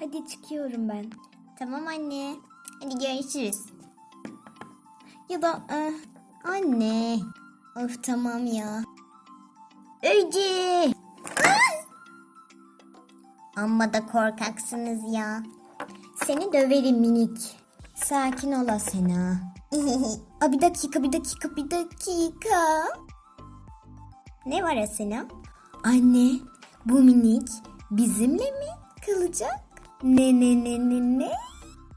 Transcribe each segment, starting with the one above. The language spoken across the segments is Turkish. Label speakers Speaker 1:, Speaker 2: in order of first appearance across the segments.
Speaker 1: Hadi çıkıyorum ben.
Speaker 2: Tamam anne. Hadi görüşürüz.
Speaker 1: Ya da eh, anne. Of tamam ya.
Speaker 2: Öcü. Amma da korkaksınız ya.
Speaker 1: Seni döverim minik. Sakin ol Asena. Aa, bir dakika bir dakika bir dakika.
Speaker 2: ne var Asena?
Speaker 1: Anne bu minik bizimle mi kalacak? Ne ne ne ne ne?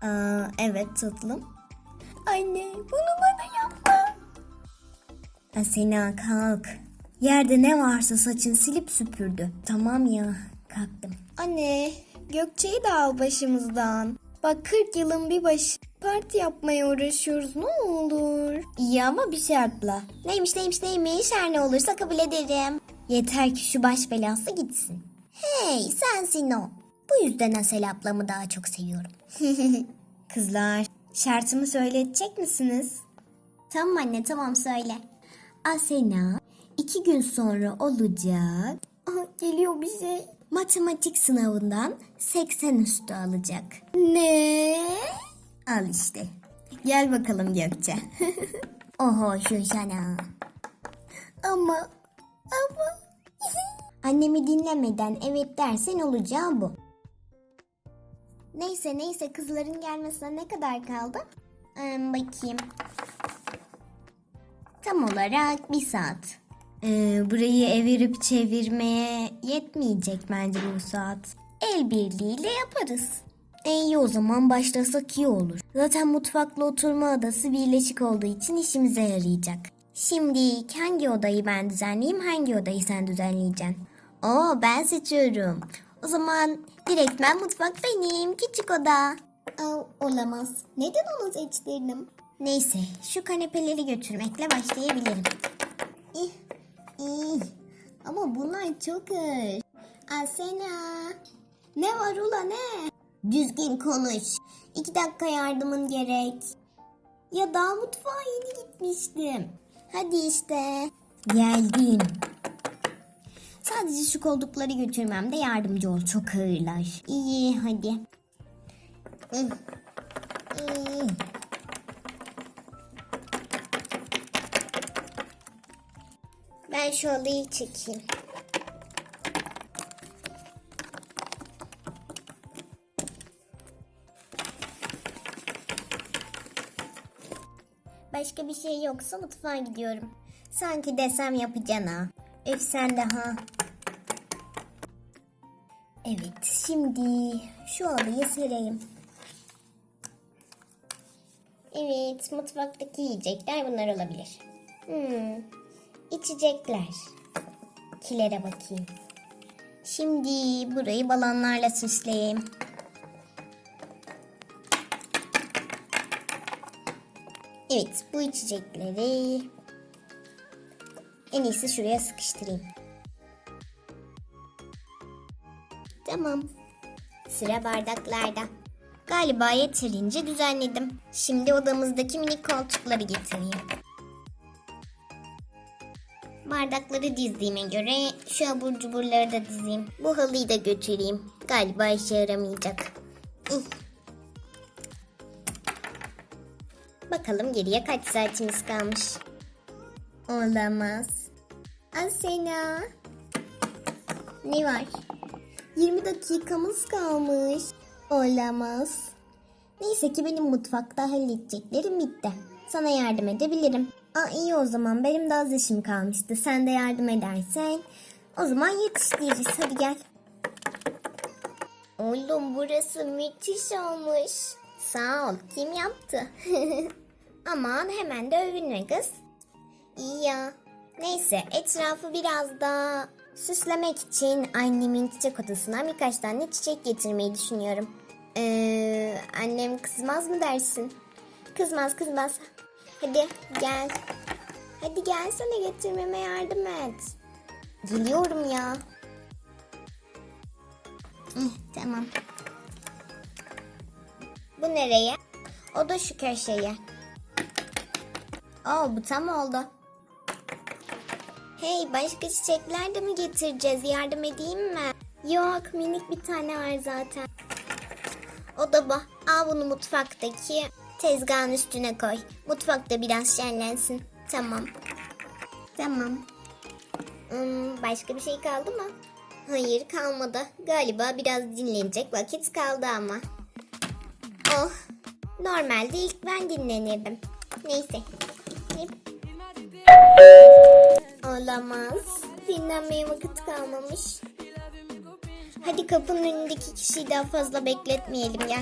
Speaker 1: Aa, evet tatlım. Anne bunu bana yapma. Asena kalk. Yerde ne varsa saçın silip süpürdü. Tamam ya kalktım. Anne Gökçe'yi de al başımızdan. Bak 40 yılın bir başı parti yapmaya uğraşıyoruz ne olur. İyi ama bir şartla.
Speaker 2: Neymiş neymiş neymiş her ne olursa kabul ederim.
Speaker 1: Yeter ki şu baş belası gitsin.
Speaker 2: Hey sensin o. Bu yüzden Asel ablamı daha çok seviyorum.
Speaker 1: Kızlar şartımı söyletecek misiniz?
Speaker 2: Tamam anne tamam söyle.
Speaker 1: Asena iki gün sonra olacak. Aha, geliyor bir şey. Matematik sınavından 80 üstü alacak. Ne? Al işte. Gel bakalım Gökçe.
Speaker 2: Oho şu sana.
Speaker 1: ama ama
Speaker 2: Annemi dinlemeden evet dersen olacağı bu. Neyse neyse kızların gelmesine ne kadar kaldı? Ee, bakayım. Tam olarak bir saat.
Speaker 1: Ee, burayı evirip çevirmeye yetmeyecek bence bu saat.
Speaker 2: El birliğiyle yaparız.
Speaker 1: E iyi o zaman başlasak iyi olur. Zaten mutfakla oturma odası birleşik olduğu için işimize yarayacak. Şimdi hangi odayı ben düzenleyeyim, hangi odayı sen düzenleyeceksin? Oo ben seçiyorum. O zaman direktmen mutfak benim, küçük oda.
Speaker 2: Aa, olamaz. Neden onu seçtirdim?
Speaker 1: Neyse şu kanepeleri götürmekle başlayabilirim.
Speaker 2: İh, ih. Ama bunlar çok ağır. Asena. Ne var ula ne? Düzgün konuş. İki dakika yardımın gerek. Ya daha mutfağa yeni gitmiştim. Hadi işte.
Speaker 1: Geldim.
Speaker 2: Sadece şu koldukları götürmemde yardımcı ol. Çok ağırlar. İyi hadi. Ih, ih. Ben şu halıyı çekeyim. Başka bir şey yoksa mutfağa gidiyorum. Sanki desem yapacaksın ha. Öf sen de ha. Evet şimdi şu halıyı sereyim. Evet mutfaktaki yiyecekler bunlar olabilir. Hmm, içecekler. Kilere bakayım. Şimdi burayı balonlarla süsleyeyim. Evet bu içecekleri en iyisi şuraya sıkıştırayım. Tamam. Sıra bardaklarda. Galiba yeterince düzenledim. Şimdi odamızdaki minik koltukları getireyim. Bardakları dizdiğime göre şu abur cuburları da dizeyim. Bu halıyı da götüreyim. Galiba işe yaramayacak. Bakalım geriye kaç saatimiz kalmış. Olamaz. Asena. Ne var? 20 dakikamız kalmış. Olamaz. Neyse ki benim mutfakta halledeceklerim bitti. Sana yardım edebilirim. Aa iyi o zaman benim de az işim kalmıştı. Sen de yardım edersen o zaman yetiştiririz. Hadi gel. Oğlum burası müthiş olmuş. Sağ ol. Kim yaptı? Aman hemen de övünme kız. İyi ya. Neyse etrafı biraz daha süslemek için annemin çiçek odasına birkaç tane çiçek getirmeyi düşünüyorum. Ee, annem kızmaz mı dersin? Kızmaz kızmaz. Hadi gel. Hadi gelsene getirmeme yardım et. Geliyorum ya. Hıh, tamam. Bu nereye? O da şu köşeye. Oo bu tam oldu. Hey başka çiçekler de mi getireceğiz? Yardım edeyim mi? Yok minik bir tane var zaten. O da bu. Al bunu mutfaktaki tezgahın üstüne koy. Mutfakta biraz şenlensin. Tamam. Tamam. Hmm, başka bir şey kaldı mı? Hayır kalmadı. Galiba biraz dinlenecek vakit kaldı ama. Oh. Normalde ilk ben dinlenirdim. Neyse. Olamaz. Dinlenmeye vakit kalmamış. Hadi kapının önündeki kişiyi daha fazla bekletmeyelim ya.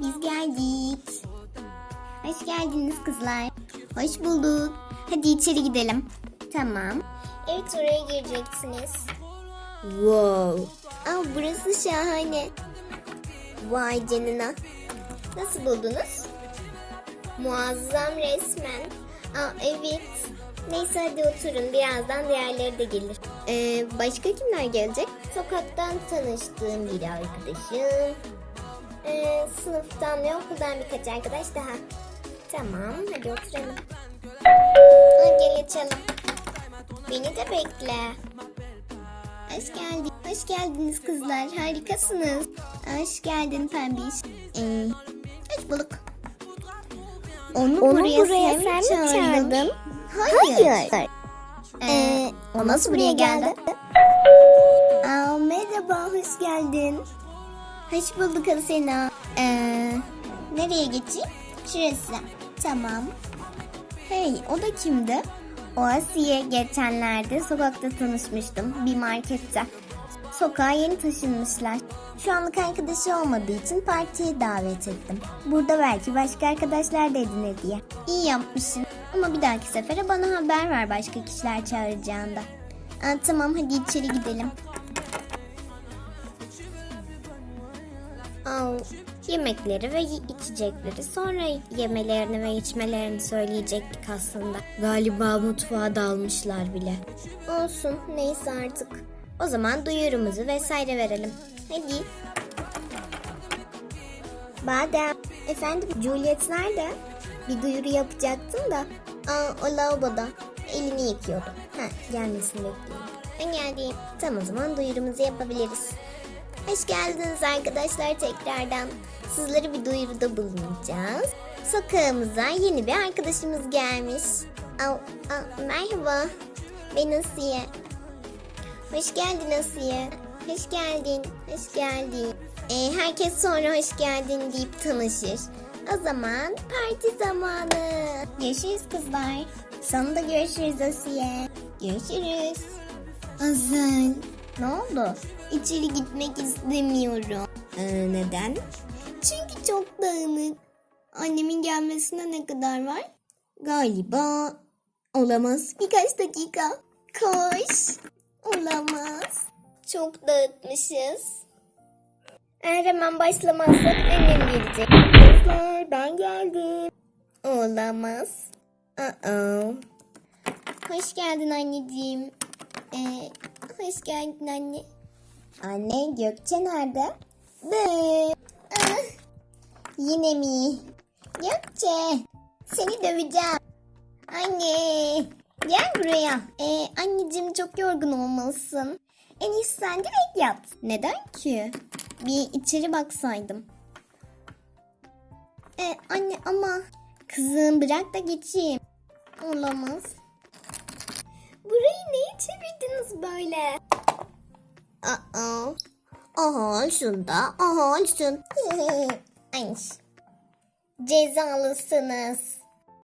Speaker 2: Biz geldik. Hoş geldiniz kızlar. Hoş bulduk. Hadi içeri gidelim. Tamam. Evet oraya gireceksiniz. Wow. Aa, burası şahane. Vay canına. Nasıl buldunuz? Muazzam resmen. Aa, evet. Neyse hadi oturun. Birazdan diğerleri de gelir. Ee, başka kimler gelecek? Sokaktan tanıştığım bir arkadaşım. Ee, sınıftan ve okuldan birkaç arkadaş daha. Tamam hadi oturalım. Hadi geçelim. Beni de bekle. Hoş geldin. Hoş geldiniz kızlar. Harikasınız. Hoş geldin Pembiş. Ee, hoş bulduk. Onu, buraya, sen mi çağırdın? Hayır. Ee, o nasıl buraya geldi? Aa, merhaba, hoş geldin. Hoş bulduk Asena. Ee, nereye geçeyim? Şurası. Tamam. Hey, o da kimdi? O Asiye geçenlerde sokakta tanışmıştım bir markette. Sokağa yeni taşınmışlar. Şu anlık arkadaşı olmadığı için partiye davet ettim. Burada belki başka arkadaşlar da edinir diye. İyi yapmışsın. Ama bir dahaki sefere bana haber ver başka kişiler çağıracağında. Aa, tamam hadi içeri gidelim. Al, yemekleri ve içecekleri sonra yemelerini ve içmelerini söyleyecektik aslında. Galiba mutfağa dalmışlar bile. Olsun neyse artık. O zaman duyurumuzu vesaire verelim. Hadi. Badem. Efendim Juliet nerede? Bir duyuru yapacaktım da. Aa o lavaboda. Elini yıkıyordu. Ha gelmesini bekliyorum. Ben geldim. Tamam o zaman duyurumuzu yapabiliriz. Hoş geldiniz arkadaşlar tekrardan. Sizlere bir duyuruda bulunacağız. Sokağımıza yeni bir arkadaşımız gelmiş. Au, au, merhaba. Ben Asiye. Hoş geldin Asiye. Hoş geldin. Hoş geldin. Ee, herkes sonra hoş geldin deyip tanışır. O zaman parti zamanı. Görüşürüz kızlar. Sonra da görüşürüz Asiye. Görüşürüz. Azel. Ne oldu? İçeri gitmek istemiyorum. Ee, neden? Çünkü çok dağınık. Annemin gelmesine ne kadar var? Galiba olamaz. Birkaç dakika. Koş. Olamaz. Çok dağıtmışız. Eğer hemen başlamazsak annem gelecek. Kızlar ben geldim. Olamaz. Uh-oh. Hoş geldin anneciğim. Ee, hoş geldin anne. Anne Gökçe nerede? Be. Ah, yine mi? Gökçe. Seni döveceğim. Anne. Gel buraya. Ee, anneciğim çok yorgun olmalısın. En iyisi sen direkt yat. Neden ki? Bir içeri baksaydım. Ee, anne ama. Kızım bırak da geçeyim. Olamaz. Burayı neye çevirdiniz böyle? Aa. Aha şunda, aha şun. Ay. Cezalısınız.